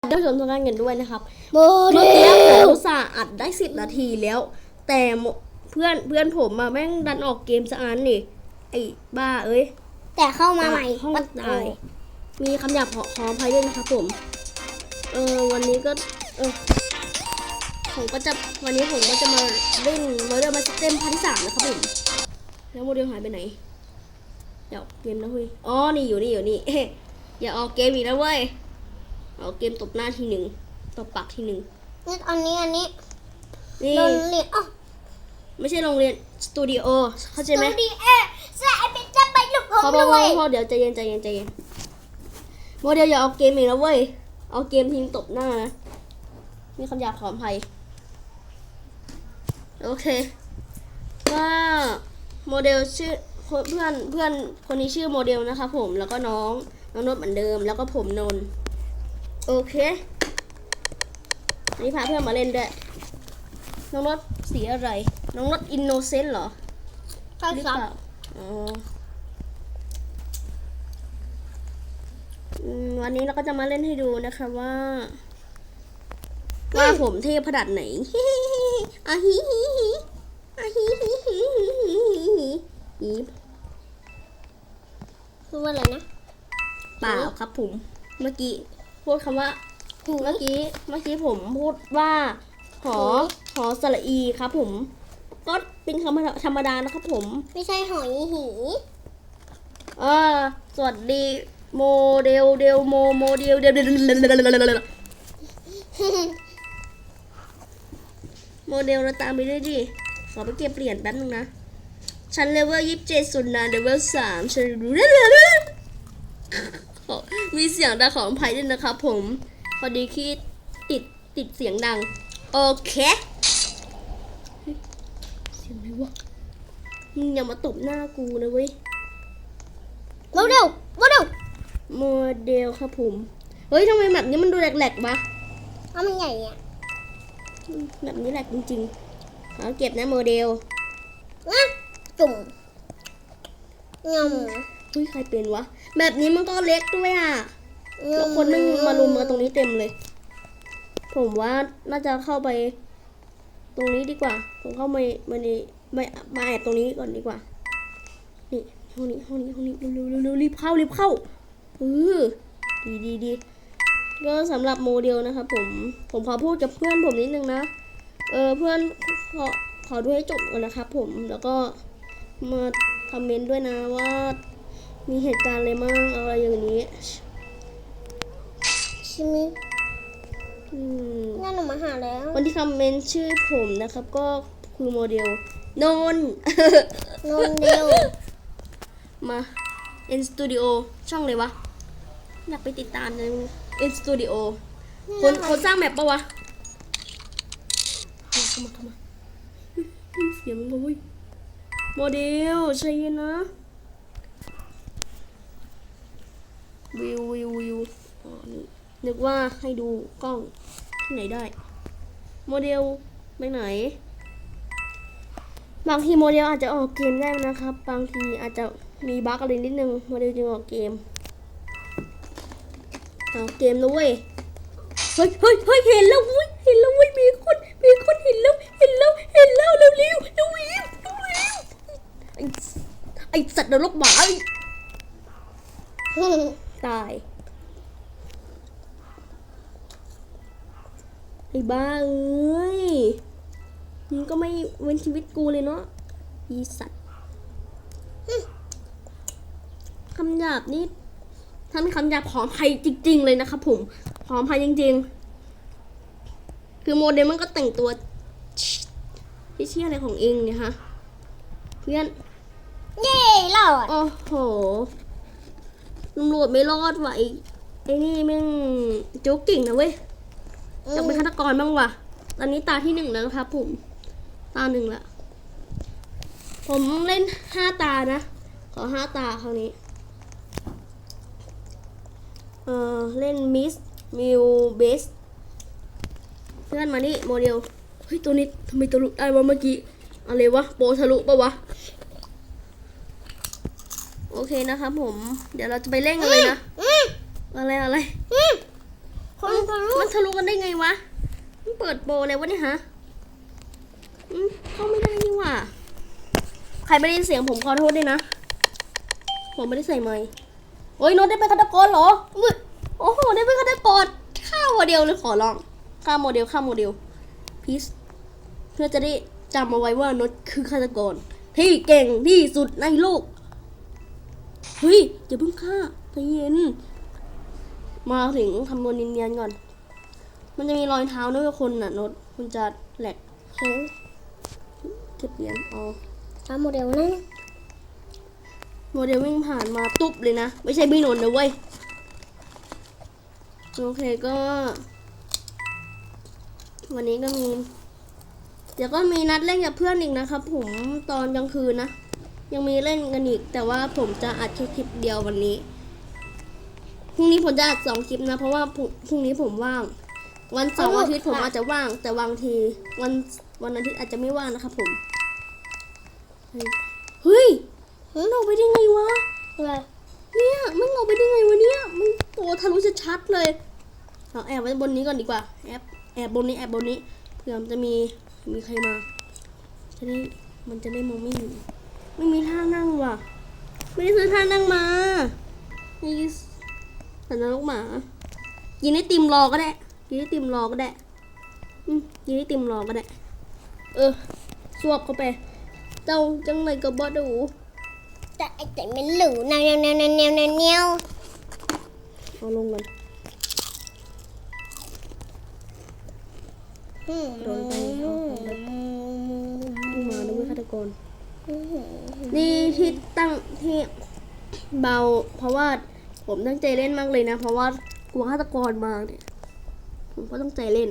ท่านผู้ชมทุกท่านกันด้วยนะครับโมเมื่อเดกี้ผมลอุตส่าห์อัดได้สิบนาทีแล้ว แต่โมเพื่อนเพื่อนผมมาแม่งดันออกเกมซะอันนี่ไอ้บ้าเอ้ย แต่เข้ามาใหม่ห้องปัดตายมีคำหยาบขอขออภัยด้วยนะครับผม เออวันนี้ก็เออผมก็จะวันนี้ผมก็จะมาเล่นโมเดลมาเต็มพันสามนะครับผมแล้วโมเดลหายไปไหนเดี๋ยวเกมนะเฮ้ยอ๋อนี่อยู่นี่อยู่นี่อย่าออกเกมอีกนะเว้ย เอาเกมตบหน้าทีหนึ่งตบปากทีหนึ่งนี่อันนี้อันนี้นี่โดนเรียนอ๋อไม่ใช่โรงเรียนสตูดิโอเข้าใจไหมดูดิเอ๊ะใส่เป็นจะไปลูกผมพอพอด้พวอยพอเดี๋ยวใจเย็นใจเย็นใจเย็นโมเดลอย่าเอาเกมอีกแล้วเว้ยเอาเกมทิ้งตบหน้านะมีคำหยาบขออภัยโอเคว่าโมเดลชื่อเพื่อนเพื่อนคนนี้ชื่อโมเดลนะคะผมแล้วก็น้องน้องนนท์เหมือนเดิม แล้วก็ผมนนท์ โอเค อันนี้พาเพื่อนมาเล่นด้วย น้องนนท์สีอะไร น้องนนท์อินโนเซนต์เหรอใช่หรือครัเปบล่าอ๋ออืมวันนี้เราก็จะมาเล่นให้ดูนะคะว่า ว่าผมเทพขนาดไหนอะฮิฮิฮิอะฮิฮิฮิฮิฮิฮิฮิคือว่าอะไรนะ เปล่าครับผม เมื่อกี้ พูดคำว่าเมื่อกี้เมื่อกี้ผมพูดว่าหอหอสระอีครับผม ก็เป็นคำธรรมดานะครับผม ไม่ใช่หอยหีเออสวัสดีโมเดลเดลโมโมเดลเดลเดลโมเดลเราตามไปด้วยดิ ขอไปเก็บเปลี่ยนแป๊บนึงนะชั้นเลเวลยี่สิบเจ็ดส่วนนานเลเวลสามชั้นรู้ มีเสียงดังของอภัยด้วยนะครับผม พอดีที่ติดติดเสียงดัง โอเคเฮ้ยเสียงอะไรวะมึงอย่ามาตบหน้ากูนะเว้ยโมเดลโมเดลโมเดลครับผม เฮ้ยทำไมแบบนี้มันดูแหลกๆวะเอามันใหญ่อะแบบนี้แหลกจริงๆเอาเก็บนะโมเดลนะจุ่มงม เฮ้ยใครเป็นวะ แบบนี้มันก็เล็กด้วยอะงแล้วคนนึงมารุมมาตรงนี้เต็มเลย ผมว่าน่าจะเข้าไป ตรงนี้ดีกว่า ผมเข้ามามาในมามาแอบตรงนี้ก่อนดีกว่า นี่ห้องนี้ห้องนี้ห้องนี้เร็วๆเร็วๆรีบเข้ารีบเข้าเออดีดีดีก็สำหรับโมเดลนะครับผมผมขอพูดกับเพื่อนผมนิดนึงนะ เออเพื่อนขอขอดูให้จบก่อนนะครับผมแล้วก็มาคอมเมนต์ด้วยนะว่า มีเหตุการณ์อะไรมั่งอะไรอย่างนี้ชิมิอืมงั้นหนูมาหาแล้วคนที่คอมเมนต์ชื่อผมนะครับ ก็คือโมเดลนนท์โนนเดลมา N Studio ช่องเลยวะ อยากไปติดตามใน N Studio คนคนสร้างแมปปะวะเข้ามาเข้ามาเสียงมันเลยโมเดลใช่นะ วิววิววิวนึกว่าให้ดูกล้องที่ไหนได้ โมเดลไปไหน บางทีโมเดลอาจจะออกเกมได้นะครับ บางทีอาจจะมีบั๊กอะไรนิดนึง โมเดลจึงออกเกมเอาเกมนะเว้ยเฮ้ยเฮ้ยเฮ้ยเห็นแล้วเว้ยเห็นแล้วเว้ยมีคนมีคนเห็นแล้วเห็นแล้วเห็นแล้วเร็วเร็วเร็วเร็วเร็วเร็วไอสัตว์นรกหมาไอ้ ตาย ไอ้บ้าเอ้ยมึงก็ไม่เว้นชีวิตกูเลยเนาะอีสัตว์คำหยาบนี่ถ้าเป็นคำหยาบขออภัยจริง ๆ เลยนะครับผมขออภัยจริง ๆ คือโมเดลมันก็แต่งตัวที่เชี่ยอะไรของเองเนี่ยฮะ เพื่อน เย่รอด โอ้โห ตำรวจไม่รอดว่ะไอ้ไอ้นี่แม่งจุกกิ่งนะเว้ยอยากเป็นฆาตกรบ้างว่ะ ตอนนี้ตาที่หนึ่งแล้วนะครับผม ตาหนึ่งละ ผมเล่นห้าตานะ ขอห้าตาคราวนี้ เออเล่นมิสมิวเบสเพื่อนมานี่โมเดล เฮ้ย ตัวนี้ทำไมทะลุได้วะเมื่อกี้ อะไรวะ โปรทะลุปะวะ โอเคนะครับผม เดี๋ยวเราจะไปเล่นกันเลยนะอืมอะไรอะไรอืมคนทะลุมันทะลุกันได้ไงวะมันเปิดโปรเลยวะเนี่ยฮะอืมเข้าไม่ได้นี่หว่าใครไม่ได้ยินเสียงผมขอโทษด้วยนะ ผมไม่ได้ใส่ไมค์โอ้ยโน้ตได้เป็นฆาตกรเหรออุ๊ยโอ้โหได้เป็นฆาตกรฆ่าโมเดลเลยขอลองฆ่าโมเดลฆ่าโมเดลพีซเพื่อจะได้จำเอาไว้ว่าโน้ตคือฆาตกรที่เก่งที่สุดในโลก เฮ้ยอย่าเพิ่งฆ่าใจเย็น มาถึงคำนวณเนียนๆก่อน มันจะมีรอยเท้าด้วยคนน่ะโน้ตคุณจะแหลกเห็นเก็บเหรียญอ๋อตามโมเดลนั่นโมเดลวิ่งผ่านมาตุ๊บเลยนะ ไม่ใช่พี่นนท์นะเว้ย โอเคก็ วันนี้ก็มี เดี๋ยวก็มีนัดเล่นกับเพื่อนอีกนะครับผมตอนกลางคืนนะ ยังมีเล่นกันอีก แต่ว่าผมจะอัดแค่คลิปเดียววันนี้พรุ่งนี้ผมจะอัดสองคลิปนะ เพราะว่าพรุ่งพรุ่งนี้ผมว่าง วันเสาร์อาทิตย์ผมอาจจะว่าง แต่บางทีวันวันอาทิตย์อาจจะไม่ว่างนะครับผมเฮ้ยมันออกไปได้ไงวะอะไรเนี่ยมันออกไปได้ไงวะเนี่ยมันตัวทะลุชัดๆเลยเราแอบไว้บนนี้ก่อนดีกว่าแอบแอบบนนี้แอบบนนี้เผื่อมันจะมีมีใครมาจะได้มันจะได้มองไม่เห็น ไม่มีท่านั่งว่ะ ไม่ได้ซื้อท่านั่งมานี่สัญลักษณ์หมา กินไอติมรอก็ได้ กินไอติมรอก็ได้อืมกินไอติมรอก็ได้ เออ สวบเข้าไป เจ้าจังเลยกับบอดูแต่ไอ้แต่มันหลูแนวแนวแนวแนวแนวแนวเอาลงกันอืมโดนไปเอาของไปดูมาด้วยฆาตกร นี่ที่ตั้งที่เบา เพราะว่าผมตั้งใจเล่นมากเลยนะ เพราะว่ากลัวฆาตกรมาเนี่ย ผมก็ต้องใจเล่น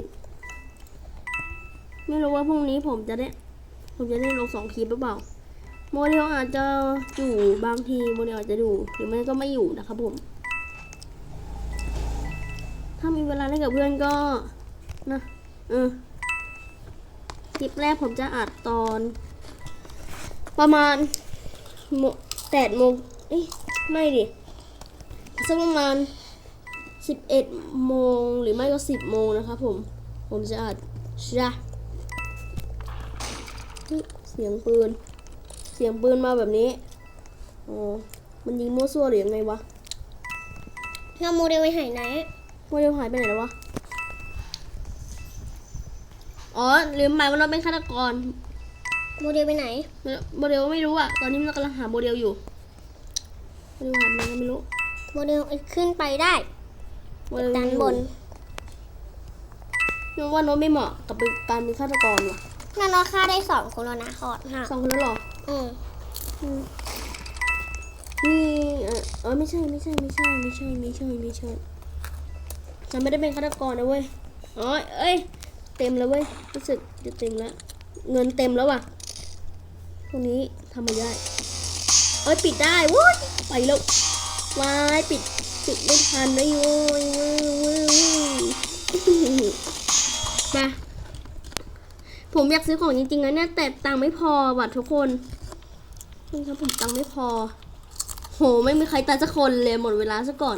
ไม่รู้ว่าพรุ่งนี้ผมจะได้ ผมจะได้ลงสองคลิปหรือเปล่า โมเดลอาจจะอยู่บางทีโมเดลอาจจะอยู่หรือไม่ก็ไม่อยู่นะครับผม ถ้ามีเวลาเล่นกับเพื่อนก็นะเออคลิปแรกผมจะอัดตอน ประมาณโมแปดโมงเอ้ยไม่ดิสักประมาณสิบเอ็ดโมงหรือไม่ก็สิบโมงนะครับผม ผมจะอัดช่ะเฮ้ยเสียงปืน เสียงปืนมาแบบนี้อ๋อมันยิงมั่วซั่วหรือยังไงวะเราโมเดลไปหายไหน โมเดลหายไปไหนแล้ววะ อ๋อลืมไปว่าเราเป็นฆาตกร โมเดลไปไหน โมเดลไม่รู้อะตอนนี้มันกำลังหาโมเดลอยู่โมเดลหาไปไหนก็ไม่รู้ โมเดลขึ้นไปได้โมเดลด้านบนนึกว่าโน้ตไม่เหมาะกับการเป็นฆาตกรว่ะนั่นเราฆ่าได้สองคนแล้วนะขอดค่ะสองคนแล้วเหรอ อืมอืมนี่เออเออไม่ใช่ไม่ใช่ไม่ใช่ไม่ใช่ไม่ใช่ไม่ใช่ฉันไม่ได้เป็นฆาตกรนะเว้ยอ๋อเอ้ย เต็มแล้วเว้ย รู้สึกจะเต็มแล้ว เงินเต็มแล้วว่ะ พวกนี้ทำไม่ได้ เอ้ยปิดได้ว้ยไปแล้ววายปิดปิดไม่ทันเลยโว้ยเว้ยเว้ยเว้ยมาผมอยากซื้อของจริงๆนะเนี่ยแต่ตังค์ไม่พอว่ะทุกคนนี่ครับผมตังค์ไม่พอ โหไม่มีใครตายสักคนเลยหมดเวลาซะก่อน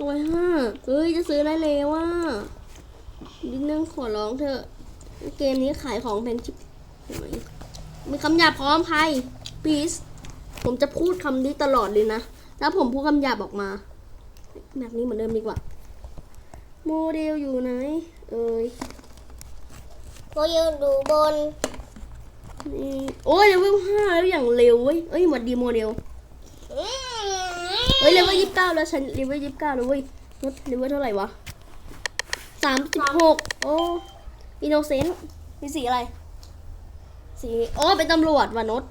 ร้อยห้าเฮ้ยจะซื้อได้เลยว่าดินึงขอร้องเถอะ เกมนี้ขายของแพงชิบหาย มีคำหยาบพร้อมใคร please ผมจะพูดคำนี้ตลอดเลยนะแล้วผมพูดคำหยาบออกมาแบบนี้เหมือนเดิมดีกว่า โมเดลอยู่ไหน เอ้ยโมเดลดูบนนี่โอ้ยเลเวลห้าแล้วอย่างเร็วเว้ยเอ้ยหวัดดีโมเดลเฮ้ยเลเวลยี่สิบเก้าแล้วฉันเลเวลยี่สิบเก้าแล้วเว้ยลดเลเวลเท่าไหร่วะสามสิบหกโอ้อินโนเซนต์มีสีอะไร สีอ๋อเป็นตำรวจว่ะนด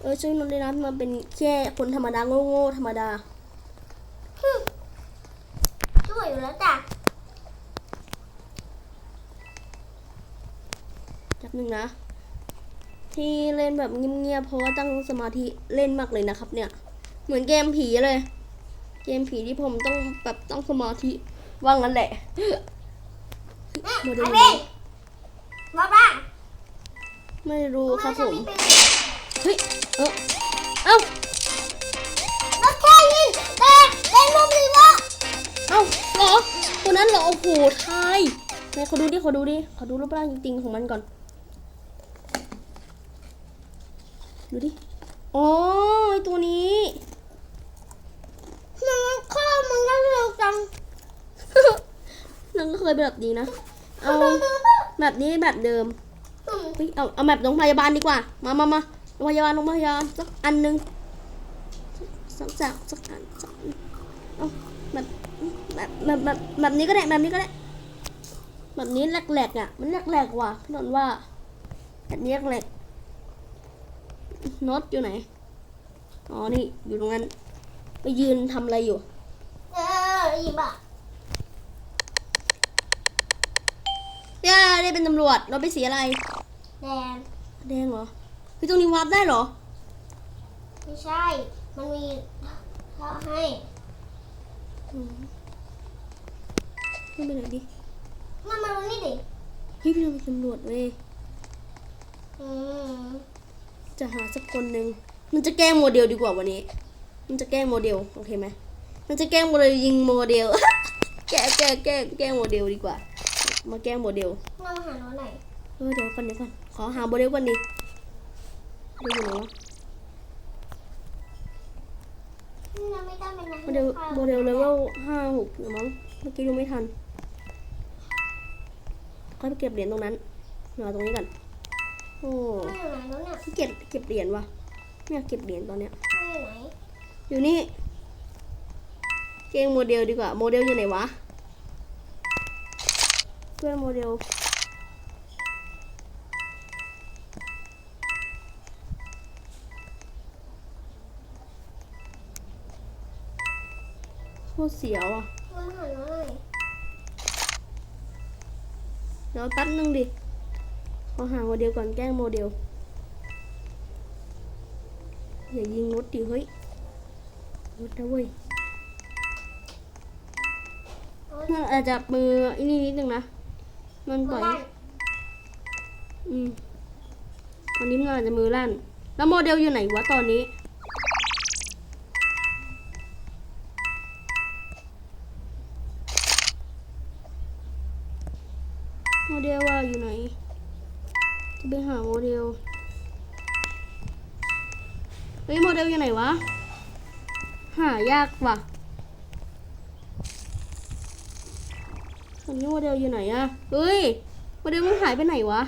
เออช่วยนดด้วยนะมันเป็นแค่คนธรรมดาโง่ๆธรรมดาช่วยอยู่แล้วจ้ะจับหนึ่งนะ ที่เล่นแบบเงียบๆเพราะว่าตั้งสมาธิเล่นมากเลยนะครับ เนี่ย เหมือนเกมผีเลย เกมผีที่ผมต้องแบบต้องสมาธิว่างั้นแหละโมเดลไอ้เบ้มาบ้าง ไม่รู้ครับผมเฮ้ยเออเอ้าโอเคยิงแต่เล่นมุมนี้วะเอ้าเหรอตัวนั้นเหรอโอ้โหทายไหนขอดูดิขอดูดิขอดูรูปร่างจริงๆของมันก่อน ดูดิอ๋อไอ้ตัวนี้มันข้อมึงก็เร็วจังนั่นก็เคยเป็นแบบนี้นะเอาแบบนี้แบบเดิม เฮ้ยเอาเอาแบบโรงพยาบาลดีกว่า มามามาโรงพยาบาลโรงพยาบาลสักอันหนึ่งสักสักสักอันสักอันเอาแบบแบบแบบแบบแบบนี้ก็ได้แบบนี้ก็ได้แบบนี้แหลกๆอะ มันแหลกๆว่ะพี่นนท์ว่าแบบนี้แหลกๆน็อตอยู่ไหน อ๋อ นี่ อยู่ตรงนั้น ไปยืนทำอะไรอยู่ เออหยิบ อะย่าได้เป็นตำรวจเราไปนสีอะไร แดงแดงเหรอพี่ตรงนี้วาร์ปได้เหรอ ไม่ใช่ มันมีท่อให้ขึ้นไปไหนดิมันมาดูนี่ดิเฮ้ยพี่เราเป็นตำรวจเว้ยอืมจะหาสักคนหนึ่งมันจะแกล้งโมเดลดีกว่าวันนี้ มันจะแกล้งโมเดลโอเคไหมมันจะแกล้งโมเดลยิงโมเดล แกล้งแกล้งแกล้งแกล้งโมเดลดีกว่า มาแกล้งโมเดลเรามาหาโน้ตหน่อยเออเดี๋ยวก่อนเดี๋ยวก่อนขอหาโมเดลก่อนดิโมเดลอยู่ไหนวะเราไม่ต้องเป็นนักโมเดลโมเดลเลเวลห้าหกหรือมั้งเมื่อกี้ดูไม่ทันค่อยไปเก็บเหรียญตรงนั้นมาตรงนี้ก่อนโอ้ไม่อยู่ไหนโน้ตเนี่ยขี้เก็บเก็บเหรียญวะไม่อยากเก็บเหรียญตอนเนี้ยไม่อยู่ไหนอยู่นี่เกงโมเดลดีกว่าโมเดลอยู่ไหนวะ เพื่อนโมเดลโคตรเสียวอะเรามาหาโน้ตหน่อยเดี๋ยวแป๊บนึงดิขอหาโมเดลก่อนแกล้งโมเดล อย่ายิงรถดิเฮ้ยรถนะเว้ยโน้ตมันอาจจะมืออันนี้นิดนึงนะ มันปล่อยลั่นอืมตอนนี้มันอาจจะมือลั่น แล้วโมเดลอยู่ไหนวะตอนนี้ โมเดลว่าอยู่ไหน จะไปหาโมเดล เฮ้ยโมเดลอยู่ไหนวะ หายากว่ะ อนนี้โมเดลอยู่ไหนอะเฮ้ย โมเดลมันหายไปไหนวะ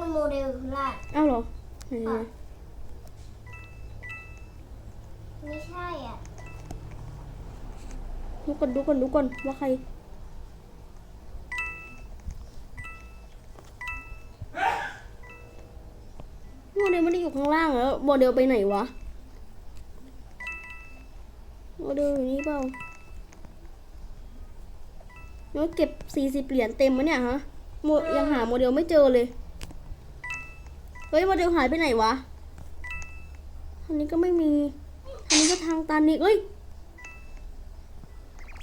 มันโมเดลอยู่ข้างล่างอ้าวเหรอไหนอะๆไม่ใช่อะดูก่อนดูก่อนดูก่อนว่าใครโมเดลไม่ได้อยู่ข้างล่างแล้วโมเดลไปไหนวะ โมเดลอยู่นี่เปล่า แล้วเก็บสี่สิบเหรียญเต็มมะเนี่ยฮะโมยังหาโมเดลไม่เจอเลย เฮ้ยโมเดลหายไปไหนวะอันนี้ก็ไม่มี อันนี้ก็ทางตันนี่เอ้ย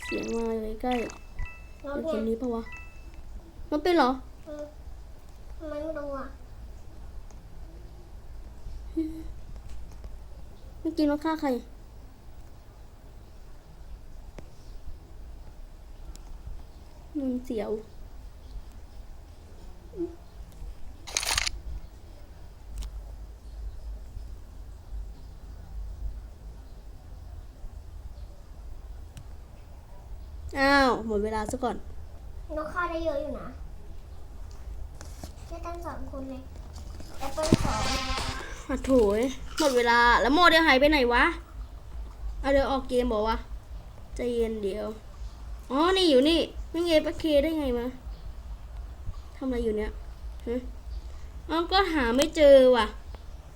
เสียงมาอยู่ใกล้โน้ๆตเป็นคเนี่ยนนี้ปะวะมันเป็นเหรอเออทำไมไม่รู้อะเมื่อกี้มันฆ่าใคร มัน เสียว อ้าว หมดเวลาซะก่อนนกฆ่าได้เยอะอยู่นะแค่ตั้งสองคนเลยแอปเปิลสองอะโถยหมดเวลาแล้วโมเดลหายไปไหนวะเอาเดี๋ยวออกเกมบอกว่าใจเย็นเดี๋ยว อ๋อ นี่อยู่นี่ ไม่เงปะเคได้ไงมาทำอะไรอยู่เนี่ยฮะอ๋อก็หาไม่เจอว่ะ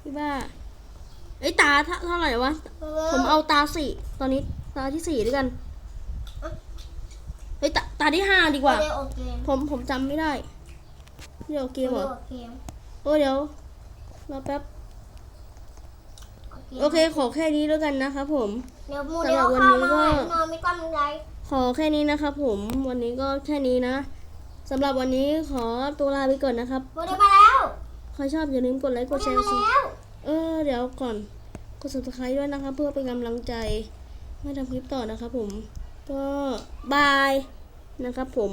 พี่บ้าไอ้ยตาเท่าเท่าไหร่วะ ผมเอาตาสี่ตอนนี้ตาที่สี่ด้วยกันเฮ้ยตาตาที่ห้าดีกว่าโมเดลโอเกมผมผมจำไม่ได้เดี๋ยวเกมเหรอโอเกมโอ้เดี๋ยวรอแป๊บโอเคขอแค่นี้แล้วกันนะครับผมเดี๋ยวโมเดลเข้ามาหน่อยนอนไม่ก้มไร ขอแค่นี้นะครับผมวันนี้ก็แค่นี้นะสำหรับวันนี้ขอตัวลาไปก่อนนะครับโมเดลมาแล้วใครชอบอย่าลืมกดไลค์โมกดเดแชลร์มาสิแล้วเออเดี๋ยวก่อนกด subscribe ด้วยนะครับ เพื่อเป็นกำลังใจไม่ทำคลิปต่อนะครับผมก็บายนะครับผม